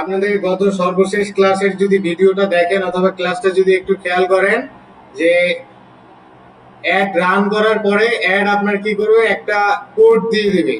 আপনাদের গত সর্বশেষ ক্লাসের যদি ভিডিওটা দেখেন অথবা ক্লাসটা যদি একটু খেয়াল করেন, যে অ্যাড রান করার পরে অ্যাড আপনার কি করবে? একটা কোড দিয়ে দিবে।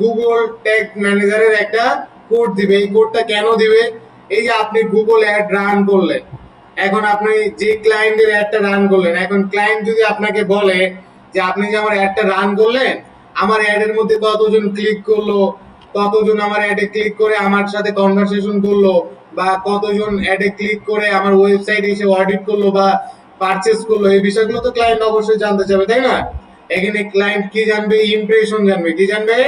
গুগল ট্যাগ ম্যানেজারের একটা কোড দিবে। এই কোডটা কেন দিবে? এই যে আপনি গুগল অ্যাড রান করলেন। এখন আপনি যে ক্লায়েন্টের অ্যাডটা রান করলেন, এখন ক্লায়েন্ট যদি আপনাকে বলে যে, আপনি যে আমার অ্যাডটা রান করলেন, আমার অ্যাডের মধ্যে কতজন ক্লিক করল? কতজন আমার অ্যাডে ক্লিক করে আমার সাথে কনভারসেশন করল, বা কতজন অ্যাডে ক্লিক করে আমার ওয়েবসাইটে এসে অডিট করল বা পারচেজ করল, এই বিষয়গুলো তো ক্লায়েন্ট অবশ্যই জানতে চাবে, তাই না? এখানে ক্লায়েন্ট কি জানবে? ইমপ্রেশন জানবে। কি জানবে?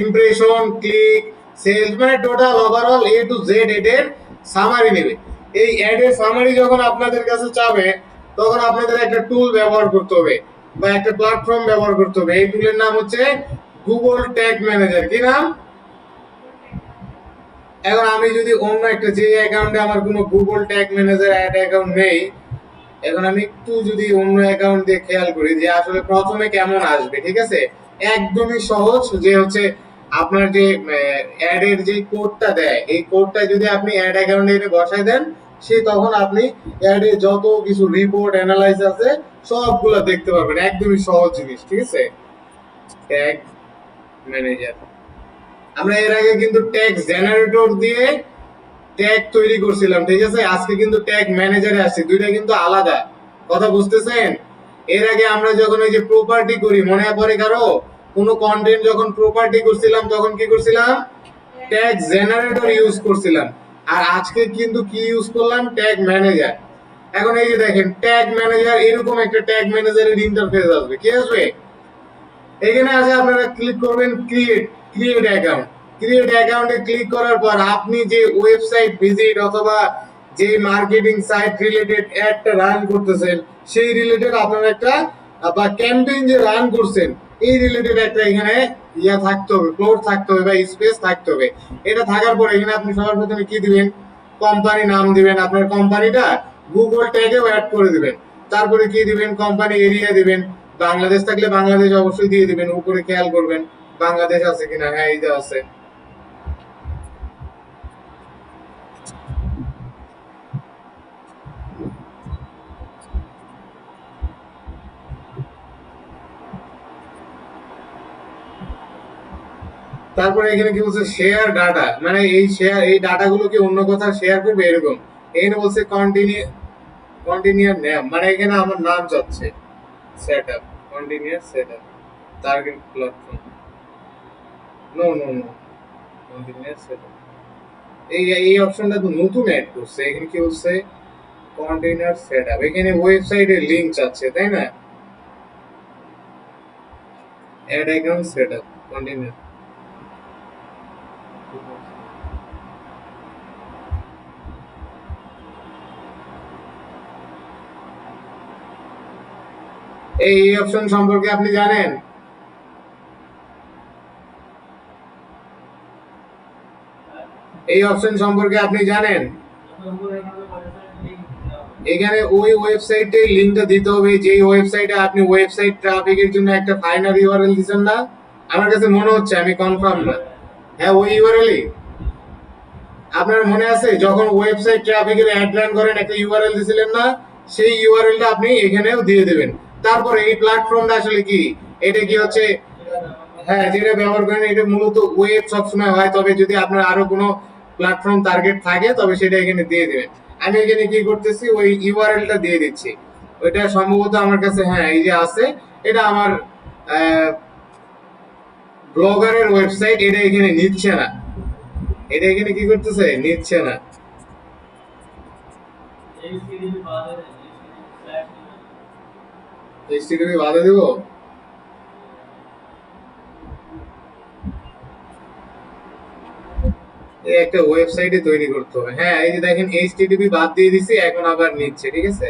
ইমপ্রেশন ক্লিক সেলস মানে total overall A to Z এর সামারি নেবে। এই অ্যাডের সামারি যখন আপনাদের কাছে চাবে, তখন আপনাদের একটা টুল ব্যবহার করতে হবে, বা একটা প্ল্যাটফর্ম ব্যবহার করতে হবে। এই টুলের নাম হচ্ছে গুগল ট্যাগ ম্যানেজার কি নাম? এখন আমি যদি অন্য একটা যে অ্যাকাউন্টে আমার কোনো Google tag manager ad account নেই, এখন আমি একটু যদি অন্য অ্যাকাউন্ট দিয়ে খেয়াল করি যে আসলে প্রথমে কেমন আসবে, ঠিক আছে? একদমই সহজ যে হচ্ছে আপনার যে অ্যাডের যে কোডটা দেয়, এই কোডটা যদি আপনি অ্যাড অ্যাকাউন্টে এনে বসায় দেন, সে তখন আপনি অ্যাডে যত কিছু রিপোর্ট অ্যানালাইজ আছে, সবগুলো দেখতে পারবেন। একদমই সহজ জিনিস, ঠিক আছে? ট্যাগ ম্যানেজার আমরা এর আগে কিন্তু ট্যাগ জেনারেটর দিয়ে ট্যাগ তৈরি করছিলাম, ঠিক আছে? আজকে কিন্তু ট্যাগ ম্যানেজারে আসছে, দুইটা কিন্তু আলাদা। কথা বুঝতেছেন? এর আগে আমরা যখন ওই যে প্রপার্টি করি, মনে পড়ে কারও? কোনো কন্টেন্ট যখন প্রপার্টি করছিলাম, তখন কি করছিলাম? ট্যাগ জেনারেটর ইউজ করছিলাম। আর আজকে কিন্তু কি ইউজ করলাম? ট্যাগ ম্যানেজার এখন এই যে দেখেন ট্যাগ ম্যানেজার এরকম একটা ট্যাগ ম্যানেজারের ইন্টারফেস আসবে, কি আসবে? এখানে আছে আপনারা ক্লিক করবেন ক্রিয়েট ক্রিয়েট অ্যাকাউন্ট ক্রিয়েট অ্যাকাউন্টে ক্লিক করার পর আপনি যে ওয়েবসাইট ভিজিট অথবা যে মার্কেটিং সাইট রিলেটেড অ্যাডটা রান করতেছেন, সেই রিলেটেড আপনার একটা, বা ক্যাম্পেইন যে রান করছেন, এই রিলেটেড একটা এখানে ইয়া থাকতে হবে ফ্লোর থাকতে হবে বা স্পেস থাকতে হবে। এটা থাকার পর এখানে আপনি সবার প্রথমে কি দিবেন? কোম্পানি নাম দিবেন। আপনার কোম্পানিটা গুগল ট্যাগেও অ্যাড করে দিবেন। তারপরে কি দিবেন? কোম্পানি এরিয়া দিবেন। বাংলাদেশ থাকলে বাংলাদেশ অবশ্যই দিয়ে দিবেন, উপরে খেয়াল করবেন বাংলাদেশ আছে কিনা হ্যাঁ এই যে আছে। তারপরে এখানে কি বলছে? শেয়ার ডাটা মানে এই শেয়ার এই ডাটাগুলোকে অন্য কোথাও শেয়ার করবে? এরকম। এখানে বলছে কন্টিনিউ কন্টিনিউয়ার নেম মানে এখানে আমার নাম চাচ্ছে setup, set up target platform no no no container setup এই এই অপশনটা তো নতুন অ্যাড করছে। এখানে কি হচ্ছে কন্টেইনার সেট আপ এখানে ওয়েবসাইটের লিঙ্ক চাচ্ছে তাই না? Ad account set up container এই অপশন সম্পর্কে আপনি জানেন? এই অপশন সম্পর্কে আপনি জানেন? এখানে ওই ওয়েবসাইটে লিংকটা দিতে হবে, যেই ওয়েবসাইটে আপনি ওয়েবসাইট ট্রাফিকের জন্য একটা ফাইনাল ইউআরএল দিবেন না, আমার কাছে মনে হচ্ছে, আমি কনফার্ম না। হ্যাঁ ওই ইউআরএলই আপনার মনে আছে, যখন ওয়েবসাইট ট্রাফিকের অ্যাড রান করেন, একটা ইউআরএল দিছিলেন না, সেই ইউআরএলটা আপনি এখানেও দিয়ে দেবেন। তারপরে এই প্ল্যাটফর্মটা আসলে কি? এটা কি হচ্ছে হ্যাঁ যেটা ব্যবহার করেন, এটা মূলত ওয়েব সবসময় হয়, তবে যদি আপনার আরও কোনো প্ল্যাটফর্ম টার্গেট থাকে, তবে সেটা এখানে দিয়ে দেবেন। আমি এখানে কি করতেছি, ওই ইউআরএলটা দিয়ে দিচ্ছি। ওইটা সম্ভবত আমার কাছে হ্যাঁ এই যে আছে, এটা আমার ব্লগারের ওয়েবসাইট এটা এখানে নিচ্ছে না। এটা এখানে কি করতেছে? নিচ্ছে না। বাধা দিব? একটা ওয়েবসাইটে তৈরি করতে হবে। হ্যাঁ এই যে দেখেন এইচটিটিপি বাদ দিয়ে দিছি, এখন আবার নিচ্ছে, ঠিক আছে?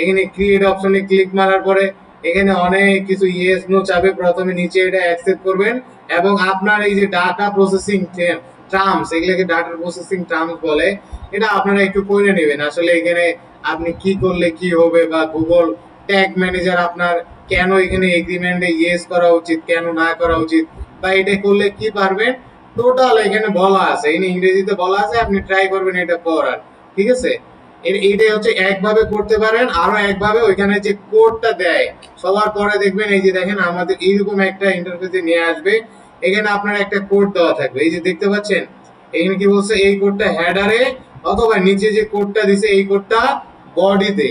এখানে ক্রিয়েট অপশনে ক্লিক মারার পরে এখানে অনেক কিছু ইয়েস নো প্রথমে নিচে এটা অ্যাকসেপ্ট করবেন এবং আপনার এই যে ডাটা প্রসেসিং টার্মস এগুলোকে ডাটা প্রসেসিং টার্মস বলে, এটা আপনারা একটু পড়ে নেবেন। আসলে এখানে আপনি কি করলে কি হবে বা গুগল ট্যাগ ম্যানেজার আপনার কেন এখানে এগ্রিমেন্টে ইয়েস করা উচিত, কেন না করা উচিত, বা এটা করলে কি পারবেন টোটাল এখানে বলা আছে, এখানে ইংরেজিতে বলা আছে, আপনি ট্রাই করবেন এটা করার, ঠিক আছে? এইটাই হচ্ছে একভাবে করতে পারেন, আরও একভাবে ওইখানে যে কোডটা দেয়, সবার পরে দেখবেন, এই যে দেখেন আমাদের এইরকম একটা ইন্টারফেসে নিয়ে আসবে, এখানে আপনার একটা কোড দেওয়া থাকবে, এই যে দেখতে পাচ্ছেন? এখানে কি বলছে, এই কোডটা হেডারে অথবা নিচে যে কোডটা দিছে, এই কোডটা বডিতে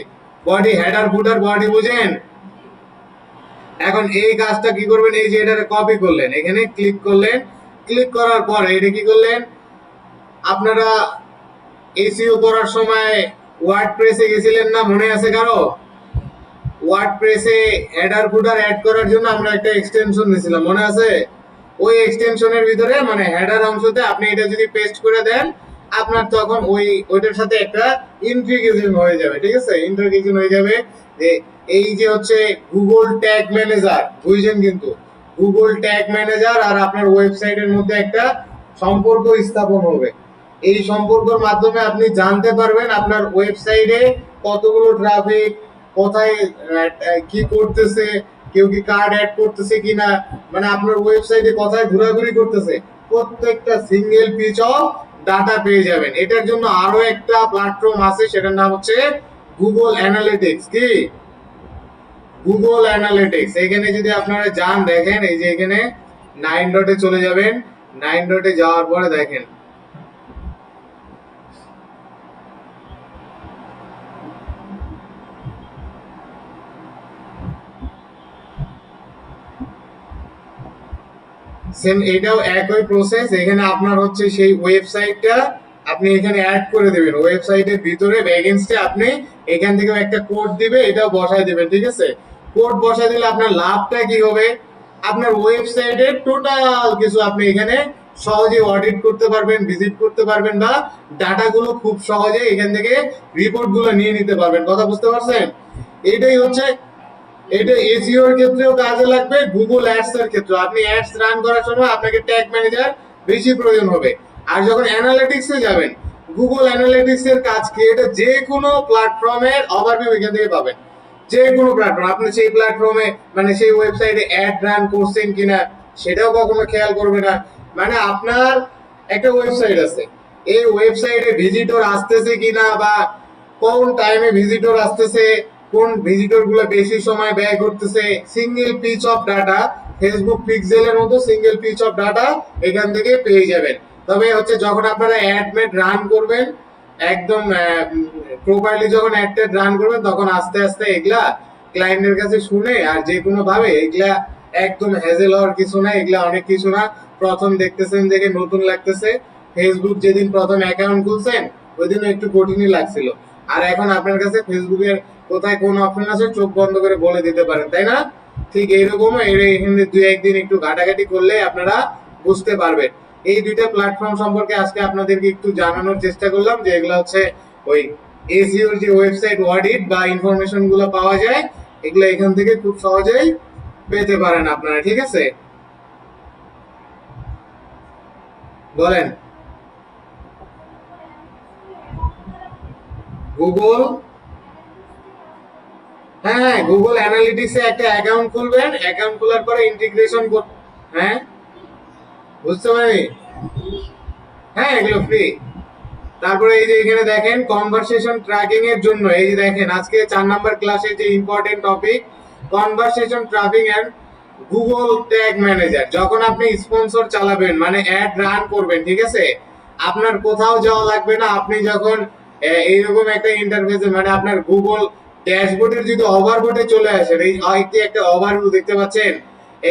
বডি হেডার ফুটার বডি বুঝেন? এখন এই কাজটা কি করবেন? এই যে এটারে কপি করলেন। এখানে ক্লিক করলেন। ক্লিক করার পরে এটা কি করলেন? আপনারা এসিও করার সময় ওয়ার্ড প্রেসে গেছিলেন না? মনে আছে কারও? ওয়ার্ড প্রেসে হেডার ফুটার অ্যাড করার জন্য আমরা একটা এক্সটেনশন নিয়েছিলাম। মনে আছে? ওই এক্সটেনশনের ভিতরে মানে হেডার অংশতে আপনি এটা যদি পেস্ট করে দেন আপনার তখন ওই, ওইটার সাথে একটা ইন্টিগ্রেশন হয়ে যাবে, ঠিক আছে? ইন্টিগ্রেশন হয়ে যাবে যে এই যে হচ্ছে গুগল ট্যাগ ম্যানেজার বুঝছেন কিন্তু? গুগল ট্যাগ ম্যানেজার আর আপনার ওয়েবসাইটের মধ্যে একটা সম্পর্ক স্থাপন হবে। এই সম্পর্কের মাধ্যমে আপনি জানতে পারবেন আপনার ওয়েবসাইটে কতগুলো ট্রাফিক কোথায় কি করতেছে, কেউ কি কার্ড অ্যাড করতেছে কিনা মানে আপনার ওয়েবসাইটে কোথায় ঘোরাঘুরি করতেছে, প্রত্যেকটা সিঙ্গেল পিচ অফ ডাটা পেয়ে যাবেন। এটার জন্য আরও একটা প্ল্যাটফর্ম আছে, সেটার নাম হচ্ছে গুগল অ্যানালিটিক্স কি? গুগল অ্যানালিটিক্স এখানে যদি আপনারা যান, দেখেন, এই যে এখানে নাইন ডটে চলে যাবেন। নাইন ডটে যাওয়ার পরে দেখেন সেম এটাও একই প্রসেস এখানে আপনার হচ্ছে সেই ওয়েবসাইটটা আপনি এখানে অ্যাড করে দেবেন। ওয়েবসাইটের ভিতরে ভ্যাকেন্সি আপনি এখান থেকে একটা কোড দিবে, এটাও বসায় দিবেন, ঠিক আছে? কোড বসায় দিলে আপনার লাভটা কি হবে? আপনার ওয়েবসাইটের টোটাল কিছু আপনি এখানে সহজে অডিট করতে পারবেন ভিজিট করতে পারবেন বা ডাটাগুলো খুব সহজে এখান থেকে রিপোর্টগুলো নিয়ে নিতে পারবেন। কথা বুঝতে পারছেন? এটাই হচ্ছে এটা এসইও এর ক্ষেত্রেও কাজে লাগবে গুগল অ্যাডস এর ক্ষেত্রে আপনি অ্যাডস রান করার সময় আপনাকে ট্যাগ ম্যানেজার বেশি প্রয়োজন হবে। আর যখন অ্যানালিটিক্স যাবেন গুগল অ্যানালিটিক্স এর কাজ কি? এটা যে কোনো প্ল্যাটফর্মের ওভারভিউ এখান থেকে পাবেন। যে কোনো প্ল্যাটফর্ম আপনি সেই প্ল্যাটফর্মে মানে সেই ওয়েবসাইটে অ্যাড রান করছেন কিনা, সেটাও কখনো খেয়াল করবে না। মানে আপনার একটা ওয়েবসাইট আছে। এই ওয়েবসাইটে ভিজিটর আসতেছে কিনা বা কোন টাইমে ভিজিটর আসতেছে কোন ভিজিটরগুলো বেশি সময় ব্যয় করতেছে। Single piece of data Facebook পিক্সেলের মতো সিঙ্গেল পিচ অফ ডাটা এখান থেকে পেয়ে যাবেন। তবে হচ্ছে যখন আপনারা অ্যাডমেট রান করবেন, একদম প্রপারলি যখন অ্যাডটা রান করবেন, তখন আস্তে আস্তে এগুলা ক্লায়েন্টের কাছে শুনে আর যে কোনো ভাবে এগুলা একদম হ্যাজেল হওয়ার কিছু না, এগুলা অনেক কিছু না। প্রথম দেখতেছেন দেখে নতুন লাগতেছে। ফেসবুক যেদিন প্রথম অ্যাকাউন্ট খুলছেন ওই দিন একটু কঠিনই লাগছিল। আর এখন আপনার কাছে ফেসবুকের কোথায় কোন অপশন আছে চোখ বন্ধ করে বলে দিতে পারেন, তাই না? ঠিক এইরকম এখানে দুই একদিন একটু ঘাটাঘাটি করলে আপনারা বুঝতে পারবেন। এই দুইটা প্ল্যাটফর্ম সম্পর্কে আজকে আপনাদেরকে একটু জানানোর চেষ্টা করলাম, যে এগুলো হচ্ছে ওই এসিওর যে ওয়েবসাইট অডিট বা ইনফরমেশনগুলো পাওয়া যায়, এগুলো এখান থেকে খুব সহজেই পেতে পারেন আপনারা, ঠিক আছে? বলেন। গুগল হ্যাঁ গুগল অ্যানালিটিক্সে একটা অ্যাকাউন্ট খুলবেন অ্যাকাউন্ট খোলার পরে ইন্টিগ্রেশন হ্যাঁ? বুঝতে পারি হ্যাঁ এগুলো ফ্রি তারপরে এই যে এখানে দেখেন কনভারসেশন ট্র্যাকিং এর জন্য, এই যে দেখেন, আজকে চার নাম্বার ক্লাসের যে important topic conversation tracking and Google tag manager যখন আপনি স্পন্সর চালাবেন মানে অ্যাড রান করবেন, ঠিক আছে? আপনার কোথাও যাওয়া লাগবে না, আপনি যখন এইরকম একটা ইন্টারফেসে মানে আপনার গুগল ড্যাশবোর্ডের যদি ওভারবোর্ডে চলে আসেন, এই একটি একটা ওভারভিউ দেখতে পাচ্ছেন।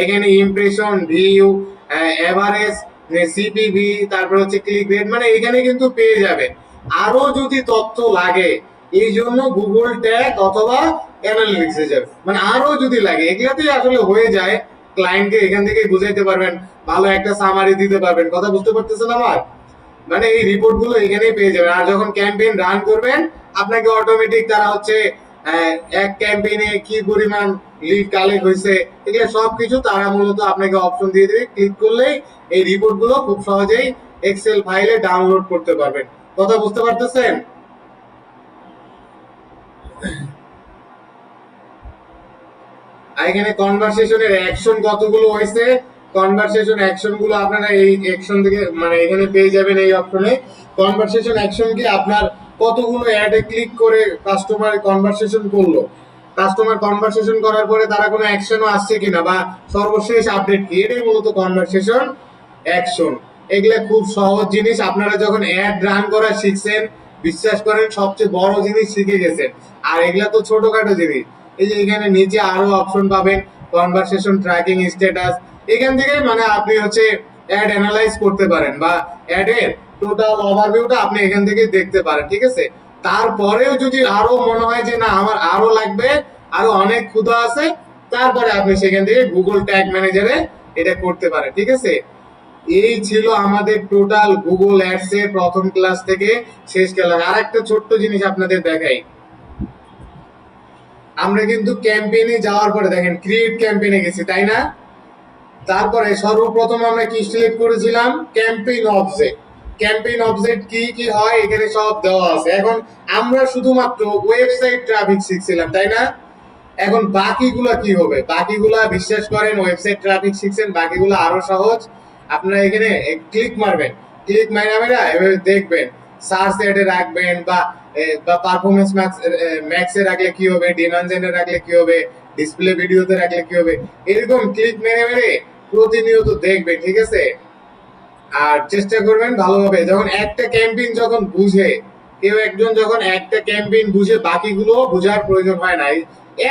এখানে ইমপ্রেশন ভিউ এভারেজ সিপিভি তারপর হচ্ছে ক্লিক রেট মানে এখানে কিন্তু পেয়ে যাবেন। আরও যদি তথ্য লাগে, এই জন্য গুগল ট্যাগ অথবা অ্যানালিটিক্সে যাবে মানে আরও যদি লাগে, এগুলাতেই আসলে হয়ে যায় ক্লায়েন্টকে এখান থেকেই বুঝাইতে পারবেন, ভালো একটা সামারি দিতে পারবেন। কথা বুঝতে পারতেছেন আমার? মানে এই রিপোর্টগুলো এখানেই পেয়ে যাবেন। আর যখন ক্যাম্পেইন রান করবেন, আপনাকে অটোমেটিক তারা হচ্ছে এক ক্যাম্পেইনে কি পরিমাণ লিড কালেক্ট হয়েছে, এগুলো সবকিছু তারা মূলত আপনাকে অপশন দিয়ে দেবে। ক্লিক করলেই এই রিপোর্টগুলো খুব সহজেই এক্সেল ফাইলে ডাউনলোড করতে পারবেন। কথা বুঝতে পারতেছেন? এখানে কনভারসেশনের অ্যাকশন কতগুলো হয়েছে? কনভারসেশন অ্যাকশনগুলো আপনারা এই অ্যাকশন থেকে মানে এখানে পেয়ে যাবেন এই অপশনে কনভারসেশন অ্যাকশন কি আপনার কতগুলো অ্যাডে ক্লিক করে কাস্টমার কনভারসেশন করল? কাস্টমার কনভারসেশন করার পরে তারা কোনো অ্যাকশনও আসছে কিনা বা সর্বশেষ আপডেট কি? এটাই মূলত কনভারসেশন অ্যাকশন এগুলা খুব সহজ জিনিস। আপনারা যখন অ্যাড রান করা শিখছেন, বিশ্বাস করেন সবচেয়ে বড় জিনিস শিখে গেছেন। আর এগুলা তো ছোটখাটো জিনিস। এই যে এখানে নিচে আরও অপশন পাবেন কনভারসেশন ট্র্যাকিং স্ট্যাটাস এখান থেকে মানে আপনি হচ্ছে অ্যাড অ্যানালাইজ করতে পারেন বা অ্যাডের টোটাল ওভারভিউটা আপনি এখান থেকে দেখতে পারেন, ঠিক আছে? তারপরেও যদি আরও মনে হয় যে না, আমার আরও লাগবে, আরও অনেক ক্ষুধা আছে, তারপরে আপনি সেখান থেকে গুগল ট্যাগ ম্যানেজারে এটা করতে পারেন, ঠিক আছে? এই ছিল আমাদের টোটাল গুগল অ্যাডস এর প্রথম ক্লাস থেকে শেষ ক্লাস আর একটা ছোট্ট জিনিস আপনাদের দেখাই। আমরা কিন্তু ক্যাম্পেইনে যাওয়ার পরে দেখেন ক্রিয়েট ক্যাম্পেইনে গেছি, তাই না? তারপরে সর্বপ্রথম আমরা কি সিলেক্ট করেছিলাম? ক্যাম্পেইন অবজেক্ট ক্যাম্পেইন অবজেক্ট কি কি হয়, এখানে সব দেওয়া আছে। এখন আমরা শুধুমাত্র ওয়েবসাইট ট্রাফিক শিখছিলাম তাই না? এখন বাকিগুলা কি হবে? বাকিগুলা বিশ্বাস করেন, ওয়েবসাইট ট্রাফিক শিখছেন, বাকিগুলো আরও সহজ। আপনারা এখানে ক্লিক মারবেন। ক্লিক মাইরা মাইরা এভাবে দেখবেন। সার্চ এডে রাখবেন বা বা পারফরমেন্স ম্যাক্স ম্যাক্সে রাখলে কি হবে? ডিমানজেনে রাখলে কি হবে? ডিসপ্লে ভিডিওতে রাখলে কি হবে? এরকম ক্লিক মেরে মেরে প্রতিনিয়ত দেখবেন, ঠিক আছে? আর চেষ্টা করবেন ভালোভাবে। যখন একটা ক্যাম্পেইন যখন বুঝে, কেউ একজন যখন একটা ক্যাম্পেইন বুঝে, বাকিগুলো বোঝার প্রয়োজন হয় না।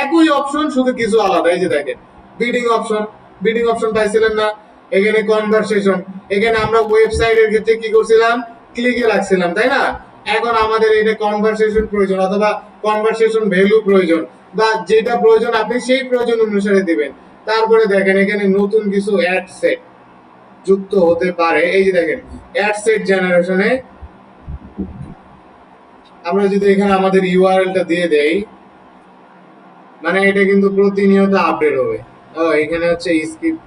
একই অপশন শুধু কিছু আলাদা। এই যে দেখেন বিডিং অপশন বিডিং অপশন পাইছিলেন না। এখানে কনভারসেশন এখানে আমরা ওয়েবসাইটের ক্ষেত্রে কি করছিলাম? ক্লিকে রাখছিলাম, তাই না? এখন আমাদের এটা কনভারসেশন প্রয়োজন অথবা কনভারসেশন ভ্যালু প্রয়োজন বা যেটা প্রয়োজন আপনি সেই প্রয়োজন অনুসারে দিবেন। তারপরে দেখেন, এখানে নতুন কিছু অ্যাড সেট যুক্ত হতে পারে। এই যে দেখেন অ্যাড সেট জেনারেশনে আমরা যদি এখানে আমাদের ইউআরএলটা দিয়ে দেই মানে এটা কিন্তু প্রতিনিয়ত আপডেট হবে। ও, এখানে হচ্ছে স্কিপ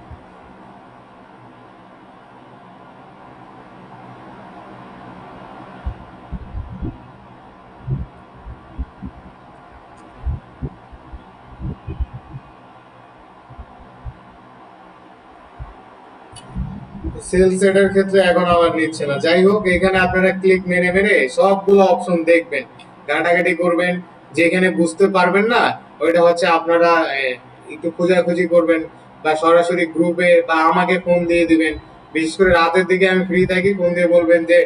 সেলস সেটের ক্ষেত্রে এখন আবার নিচ্ছে না। যাই হোক, এখানে আপনারা ক্লিক মেরে মেরে সবগুলো অপশন দেখবেন, ঘাটাঘাটি করবেন, যেখানে বুঝতে পারবেন না, ওইটা হচ্ছে আপনারা একটু খোঁজাখুঁজি করবেন বা সরাসরি গ্রুপে বা আমাকে ফোন দিয়ে দিবেন। বিশেষ করে রাতের দিকে আমি ফ্রি থাকি ফোন দিয়ে বলবেন যে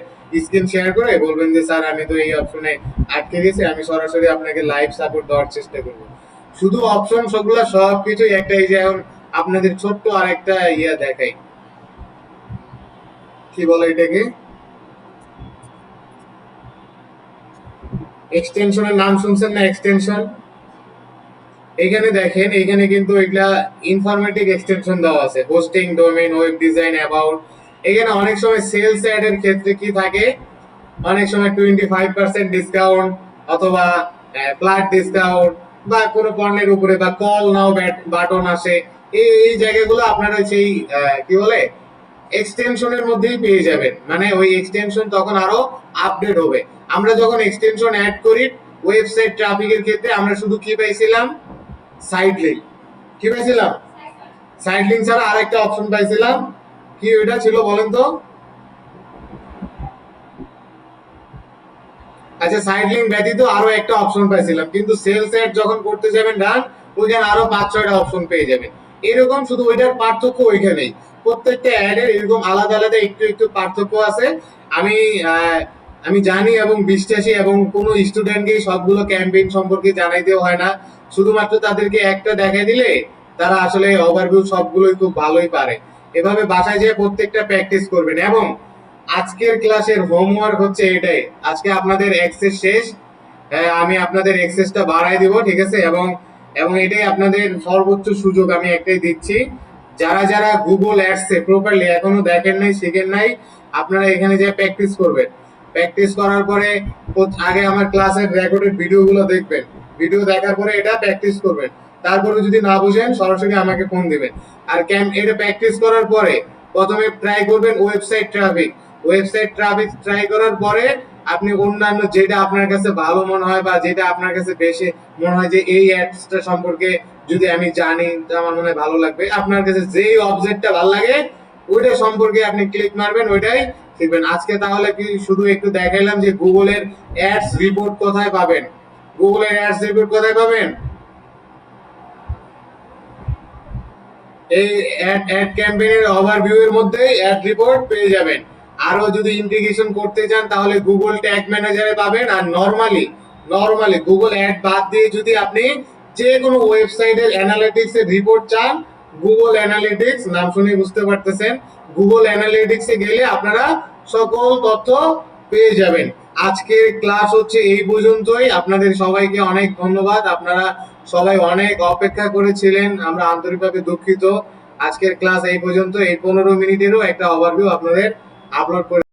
স্ক্রিন শেয়ার করে, বলবেন যে, স্যার, আমি তো এই অপশনে আটকে গেছি, আমি সরাসরি আপনাকে লাইভ সাপোর্ট দেওয়ার চেষ্টা করব। শুধু অপশন সবগুলা সব কিছুই একটা যে এখন আপনাদের ছোট্ট আরেকটা ইয়া দেখাই। কি বলে এটাকে? এক্সটেনশনের নাম শুনছেন না? এক্সটেনশন এখানে দেখেন, এখানে কিন্তু এগুলা ইনফরমেটিভ এক্সটেনশন দেওয়া আছে। Hosting domain web design about এখানে অনেক সময় সেলস অ্যাড এর ক্ষেত্রে কি থাকে? অনেক সময় টোয়েন্টি ফাইভ পার্সেন্ট ডিসকাউন্ট অথবা ফ্ল্যাট ডিসকাউন্ট বা কোনো পণ্যের উপরে বা কল নাও বাটন আসে। এই জায়গাগুলো আপনারা সেই কি বলে? এক্সটেনশনের মধ্যেই পেয়ে যাবেন। মানে ওই এক্সটেনশন তখন আরও আপডেট হবে। আমরা যখন এক্সটেনশন অ্যাড করি ওয়েবসাইট ট্রাফিকের ক্ষেত্রে আমরা শুধু কি পাইছিলাম? সাইড লিঙ্ক কি পাইছিলাম? সাইড লিঙ্ক ছাড়া আরেকটা অপশন পাইছিলাম। কি ওইটা ছিল বলেন তো? আচ্ছা সাইড লিঙ্ক ব্যতীত আরও একটা অপশন পাইছিলাম। কিন্তু সেলস অ্যাড যখন করতে যাবেন রান ওইখানে আরও পাঁচ ছয়টা অপশন পেয়ে যাবেন। এরকম শুধু ওইটার পার্থক্য ওইখানেই। প্রত্যেকটা অ্যাডের এরকম আলাদা আলাদা একটু একটু পার্থক্য আছে। আমি আমি জানি এবং বিশ্বাসী এবং কোনো স্টুডেন্টকে সবগুলো ক্যাম্পেইন সম্পর্কে জানাইতেও হয় না। শুধুমাত্র তাদেরকে একটা দেখাই দিলে তারা আসলে ওভারভিউ সবগুলোই খুব ভালোই পারে। এভাবে বাসায় যেয়ে প্রত্যেকটা প্র্যাকটিস করবেন এবং আজকের ক্লাসের হোমওয়ার্ক হচ্ছে এটাই। আজকে আপনাদের এক্সেস শেষ। হ্যাঁ, আমি আপনাদের এক্সেসটা বাড়াই দিব ঠিক আছে? এবং এবং এটাই আপনাদের সর্বোচ্চ সুযোগ আমি একটাই দিচ্ছি। যারা যারা গুগল অ্যাডসে প্রপারলি এখনও দেখেন নাই, শিখেন নাই, আপনারা এখানে যে প্র্যাকটিস করবেন। প্র্যাকটিস করার পরে আগে আমার ক্লাসের রেকর্ডেড ভিডিওগুলো দেখবেন। ভিডিও দেখার পরে এটা প্র্যাকটিস করবেন। তারপরে যদি না বুঝেন, সরাসরি আমাকে ফোন দিবেন। আর ক্যাম এটা প্র্যাকটিস করার পরে প্রথমে ট্রাই করবেন website traffic website traffic try করার পরে আপনি অন্যান্য যেটা আপনার কাছে ভালো মনে হয় বা যেটা আপনার কাছে বেশি মনে হয় যে এই অ্যাডসটা সম্পর্কে যদি আমি জানি, তো আমার মনে ভালো লাগবে। আপনার কাছে যেই অবজেক্টটা ভালো লাগে, ওইটা সম্পর্কে আপনি ক্লিক মারবেন, ওইটাই শিখবেন। আজকে তাহলে কি শুধু একটু দেখাইলাম যে গুগলের অ্যাডস রিপোর্ট কোথায় পাবেন? গুগলের অ্যাডস রিপোর্ট কোথায় পাবেন? এই অ্যাড অ্যাড ক্যাম্পেইনের ওভারভিউ এর মধ্যে অ্যাড রিপোর্ট পেয়ে যাবেন। আরও যদি ইন্টিগ্রেশন করতে চান, তাহলে গুগল ট্যাগ ম্যানেজারে পাবেন। আর নরমালি নরমালি গুগল অ্যাড বাদ দিয়ে যদি আপনি যে কোনো ওয়েবসাইটের অ্যানালিটিক্স এর রিপোর্ট চান গুগল অ্যানালিটিক্স নাম শুনে বুঝতে পারতেছেন গুগল অ্যানালিটিক্স গেলে আপনারা সকল তথ্য পেয়ে যাবেন। আজকের ক্লাস হচ্ছে এই পর্যন্তই। আপনাদের সবাইকে অনেক ধন্যবাদ। আপনারা সবাই অনেক অপেক্ষা করেছিলেন। আমরা আন্তরিকভাবে দুঃখিত। আজকের ক্লাস এই পর্যন্ত। এই পনেরো মিনিটেরও একটা ওভারভিউ আপনাদের আপলোড করে